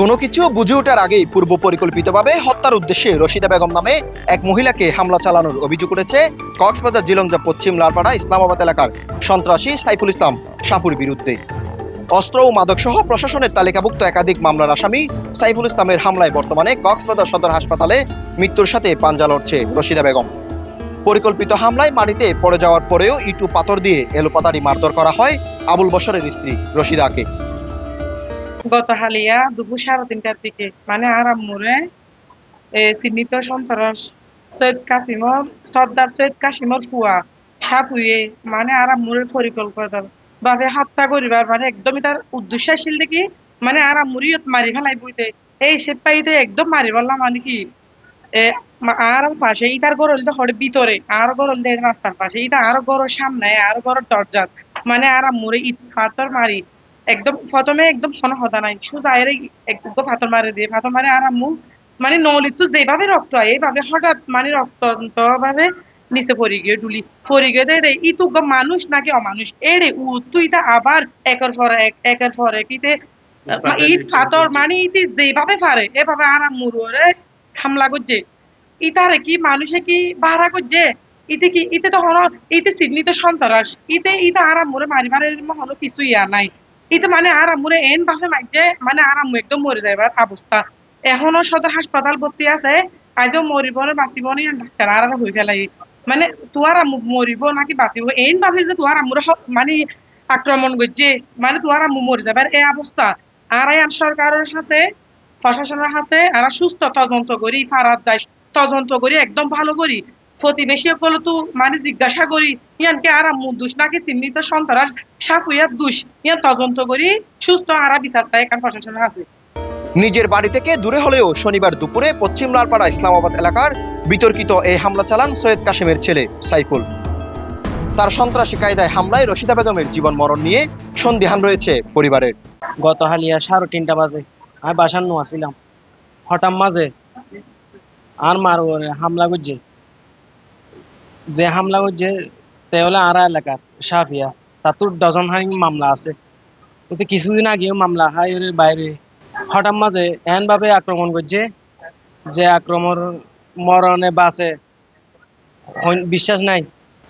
কোনো কিছু বুঝে ওঠার আগেই পূর্ব পরিকল্পিতভাবে হত্যার উদ্দেশ্যে রশিদা বেগম নামে এক মহিলাকে হামলা চালানোর অভিযোগ উঠেছে কক্সবাজার, জিলংজা, পশ্চিম লারপাড়া ইসলামাবাদ এলাকার সন্ত্রাসী সাইফুল ইসলাম সাফুর বিরুদ্ধে। অস্ত্র ও মাদক সহ প্রশাসনের তালিকাভুক্ত একাধিক মামলার আসামি সাইফুল ইসলামের হামলায় বর্তমানে কক্সবাজার সদর হাসপাতালে মৃত্যুর সাথে পাঞ্জা লড়ছে রশিদা বেগম। পরিকল্পিত হামলায় মাটিতে পড়ে যাওয়ার পরেও ইটু পাথর দিয়ে এলোপাতাড়ি মারধর করা হয় আবুল বসরের স্ত্রী রশিদাকে। গত হালিয়া দুপুর সাড়ে তিনটার দিকে মানে আরামপুরে চিহ্নিত সন্ত্রাস, সৈয়দ কাসিমর, সর্দার সৈয়দ কাসিমর ফুয়া, সাপুয়ে মানে আরামপুরের পরিকল্পনা ভাবে হত্যা করিবার মানে একদমই তার উদ্দেশ্য ছিল দেখি মানে আরাম আরামপুরি মারি ফেলাই বইতে এই সে পাইতে একদম মারি বললাম মানে কি? আর পাশে ইটার গরল তো হড় ভিতরে, আর গরল দেয় রাস্তার পাশে ইটা আর গরর সামনে, আর গরর দরজাত মানে আরামপুরে ইট ফাতর মারি। একদম প্রথমে একদম কোনো হতা নাই। শুধু আয়ের একটু ফাতর মারে দিয়ে। ফাতর মারে আর আম্মু মানে নলিত তো যেভাবে রক্ত হয় এইভাবে হঠাৎ মানে রক্ত ভাবে নিচে পড়ে গিয়ে ডুলি পড়ে গিয়ে দেয় ই তো মানুষ নাকি অমানুষ? এরে উ তুই তা আবার একের পর এক একের পর এক। ইতে ইট ফাতর মানে ইতি যেভাবে পারে এভাবে আর আম্মুর ওরে হামলা করছে ইতারে কি মানুষে কি ভাড়া করছে ইতে কি ইতে তো হলো ইতে চিহ্নিত সন্ত্রাস ইতে ইতে আর আম্মুরে মারি মারে হলো কিছু ইয়া নাই। এটা মানে আর আমুরে এন ভাবে লাগছে মানে আর আম্মু একদম মরে যাইবার অবস্থা এখনও সদর হাসপাতাল ভর্তি আছে আজও মরিব না বাঁচিব নি ডাক্তার আর হয়ে ফেলাই মানে তোমার আম্মু মরিব নাকি বাঁচিব? এন ভাবে যে তোমার আম্মুরে মানে আক্রমণ করছে মানে তোমার আম্মু মরে যাবার এই অবস্থা আর আইন সরকারের কাছে প্রশাসনের কাছে আর সুস্থ তদন্ত করি ফারাত যায়, তদন্ত করি একদম ভালো করি প্রতিবেশী গুলো তো মানে জিজ্ঞাসা করি ইয়ানকে আর আম্মু দুষ নাকি চিহ্নিত সন্ত্রাস? সাফুয়ার দুষ। ইয়ান তদন্ত করি সুস্থ আরা বিচার চাই এখান প্রশাসনের আছে। নিজের বাড়ি থেকে দূরে হলেও শনিবার দুপুরে পশ্চিম লালপাড়া ইসলামাবাদ এলাকার বিতর্কিত এই হামলা চালান সৈয়দ কাশেমের ছেলে সাইফুল। তার সন্ত্রাসী কায়দায় হামলায় রশিদা বেগমের জীবন মরণ নিয়ে সন্দিহান রয়েছে পরিবারের। গত হালিয়া সাড়ে তিনটা বাজে। আমি বাসার নো আসিলাম। হঠাৎ মাঝে আর মার হামলা করছে। যে হামলা করছে তে হলে আর এলাকার, সাফিয়া। তার তো ডজন হাই মামলা আছে। এতে কিছুদিন আগেও মামলা হাই বাইরে। হঠাৎ মাঝে এহেন ভাবে আক্রমণ করছে যে আক্রমণ মরণে বাসে বিশ্বাস নাই।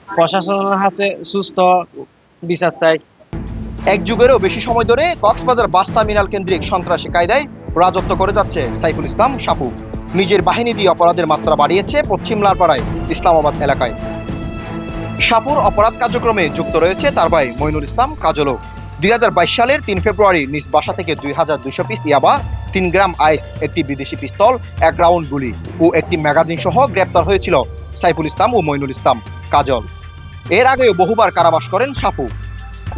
প্রশাসনের হাতে সুস্থ, বিচার চাই। এক যুগেরও বেশি সময় ধরে কক্সবাজার বাস টার্মিনাল কেন্দ্রিক সন্ত্রাসী কায়দায় রাজত্ব করে যাচ্ছে সাইফুল ইসলাম সাপু। নিজের বাহিনী দিয়ে অপরাধের মাত্রা বাড়িয়েছে পশ্চিম লালপাড়ায়, ইসলামাবাদ এলাকায়। সাপুর অপরাধ কার্যক্রমে যুক্ত রয়েছে তার ভাই মইনুল ইসলাম কাজলও। দুই হাজার বাইশ সালের তিন ফেব্রুয়ারি নিজ বাসা থেকে দুই হাজার দুইশো পিস ইয়াবা, তিন গ্রাম আইস, একটি বিদেশি পিস্তল, এক রাউন্ড গুলি ও একটি ম্যাগাজিন সহ গ্রেপ্তার হয়েছিল সাইফুল ইসলাম ও মইনুল ইসলাম কাজল। এর আগেও বহুবার কারাবাস করেন সাপু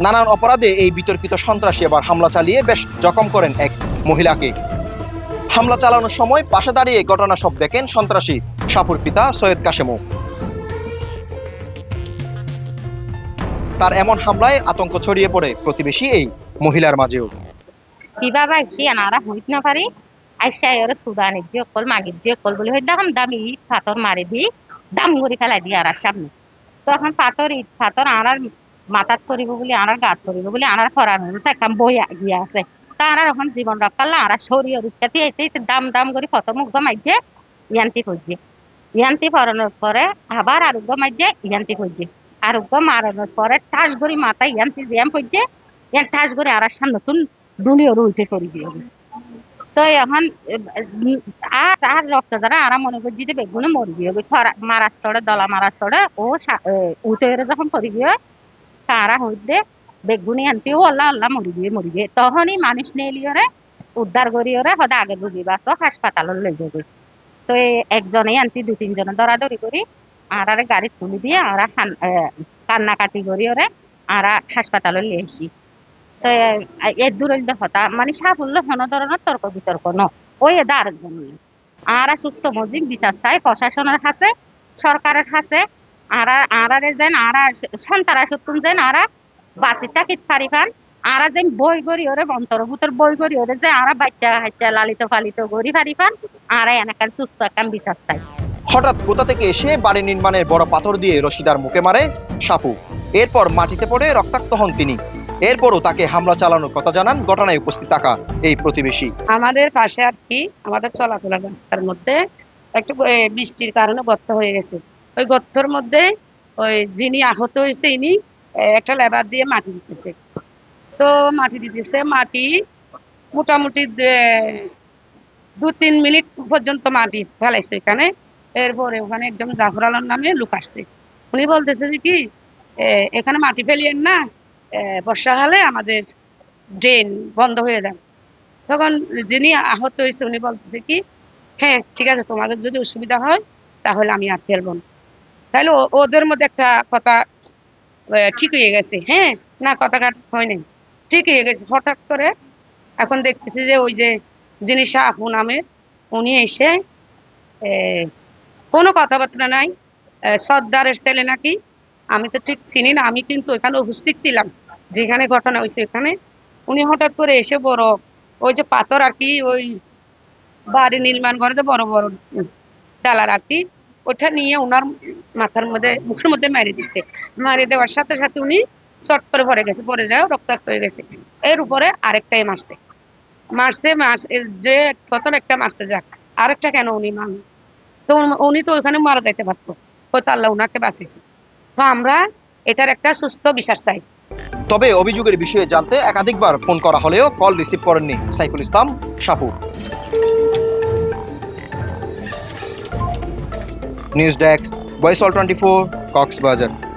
নানান অপরাধে এই বিতর্কিত সন্ত্রাসী এবার হামলা চালিয়ে বেশ জখম করেন এক মহিলাকে। হামলা চালানোর সময় পাশে দাঁড়িয়ে ঘটনা সব দেখেন সন্ত্রাসী। সাপুর পিতা সৈয়দ কাশেমও তার এমন হামলায় আতঙ্ক ছড়িয়ে পড়ে প্রতিবেশী এই মহিলার মাঝেও। কীভাবে আইসি, আনারা হইত না পারি। আইসা এর সুদানের যে অকল যে অকল বলে দাম দি, দাম ইট আনার মাথাত পরিব বলে, আনার গাত পরিব বলে বই গিয়ে আছে। তা আনার এখন জীবন রক্ষালে আনার শরীর রুখাতে এতে দাম দাম করে প্রথম উগ্র মাইজে ইয়ান্তি করছে। ইয়ান্তি ফরানোর পরে আবার আরোগ্য মাইজে ইয়ান্তি করছে। আরোগ্য মারানোর পরে ঠাস করে মাথায় ইয়ান্তি জ্যাম করছে। ইয়ান ঠাস করে আর সামনে নতুন দুনিয়র উল্টে পড়ি দিয়ে তো এখন আর আর রক্ত যারা আরা মনে করছি যে বেগুনে মরি গিয়ে মারার চড়ে দলা মারার চড়ে ও উঠে যখন পরি গিয়ে তারা হইতে বেগুনি আনতে ও আল্লাহ আল্লাহ মরি গিয়ে মরি গিয়ে তখনই মানুষ নেলিয়রে উদ্ধার করি ওরে হদা আগে বুঝি বাস হাসপাতালে লই যাবে। তো এই একজনেই আনতি দু তিনজনে দরাদরি করি আর আরে গাড়ি তুলি দিয়ে আর কান্নাকাটি করি ওরে আর হাসপাতালে লিয়ে আসি তো এর দূরে হতা মানে সাফল্য কোনো ধরনের তর্ক বিতর্ক ন। ওই এদা আরেকজন আর সুস্থ মজিম বিচার চাই প্রশাসনের কাছে সরকারের কাছে আর আরারে যেন আরা সন্তারা সত্যম যেন আরা বাঁচি থাকিত পারি পান আরা যেন বই করি ওরে অন্তর্ভূতর বই করি ওরে যে আরা বাচ্চা হাচ্চা লালিত পালিত করি পারি পান আরা এনাকান সুস্থ একটা বিচার চাই। হঠাৎ কোথা থেকে এসে বাড়ি নির্মাণের বড় পাথর দিয়ে রশিদার মুখে মারে? সাপু। এরপর মাটিতে পড়ে রক্তাক্ত হন তিনি। এরপরও তাকে হামলা চালানোর কথা জানান ঘটনায় উপস্থিত থাকা এই প্রতিবেশী। আমাদের পাশে আর কি আমাদের চলাচলের রাস্তার মধ্যে একটু বৃষ্টির কারণে গর্ত হয়ে গেছে। ওই গর্তর মধ্যে ওই যিনি আহত হয়েছে ইনি একটা লেবার দিয়ে মাটি দিতেছে। তো মাটি দিতেছে, মাটি মোটামুটি দু তিন মিনিট পর্যন্ত মাটি ফেলাইছে এখানে। এরপরে ওখানে একজন জাফর আলম নামে লোক আসছে। উনি বলতেছে যে কি এখানে মাটি ফেলিয়েন না বর্ষাকালে আমাদের ড্রেন বন্ধ হয়ে যাবে। তখন যিনি আহত হয়েছে, উনি বলতেছে কি হ্যাঁ ঠিক আছে, তোমাদের যদি অসুবিধা হয়, তাহলে আমি আর ফেলব না। তাহলে ওদের মধ্যে একটা কথা ঠিক হয়ে গেছে। হ্যাঁ না কথা কাট হয়নি। ঠিক হয়ে গেছে। হঠাৎ করে এখন দেখতেছি যে ওই যে যিনি শাহু নামে, উনি এসে কোনো কথাবার্তা নাই। সর্দারের ছেলে নাকি? আমি তো ঠিক চিনি না। আমি কিন্তু এখানে উপস্থিত ছিলাম। যেখানে ঘটনা হয়েছে এখানে উনি হঠাৎ করে এসে বড়, ওই যে পাথর আর কি, ওই বাড়ি নির্মাণ করে যে বড় বড় ডালার আর কি ওটা নিয়ে ওনার মাথার মধ্যে, মুখের মধ্যে মেরে দিচ্ছে মারি দেওয়ার সাথে সাথে উনি চট করে পড়ে গেছে, পড়ে যায় রক্তাক্ত হয়ে গেছে। এর উপরে আরেকটাই মারছে। মারছে মার যে প্রথম একটা মারছে যাক, আরেকটা কেন উনি মান তো উনি- তো ওখানে মারা যাইতে পারতো। হয়তো আল্লাহ উনাকে বাঁচিয়েছে। তো আমরা এটার একটা সুস্থ বিচার চাই। তবে অভিযোগের বিষয়ে জানতে একাধিকবার ফোন করা হলেও কল রিসিভ করেননি Saiful Islam সাপু News Desk, Voice All 24, Coxbazaar.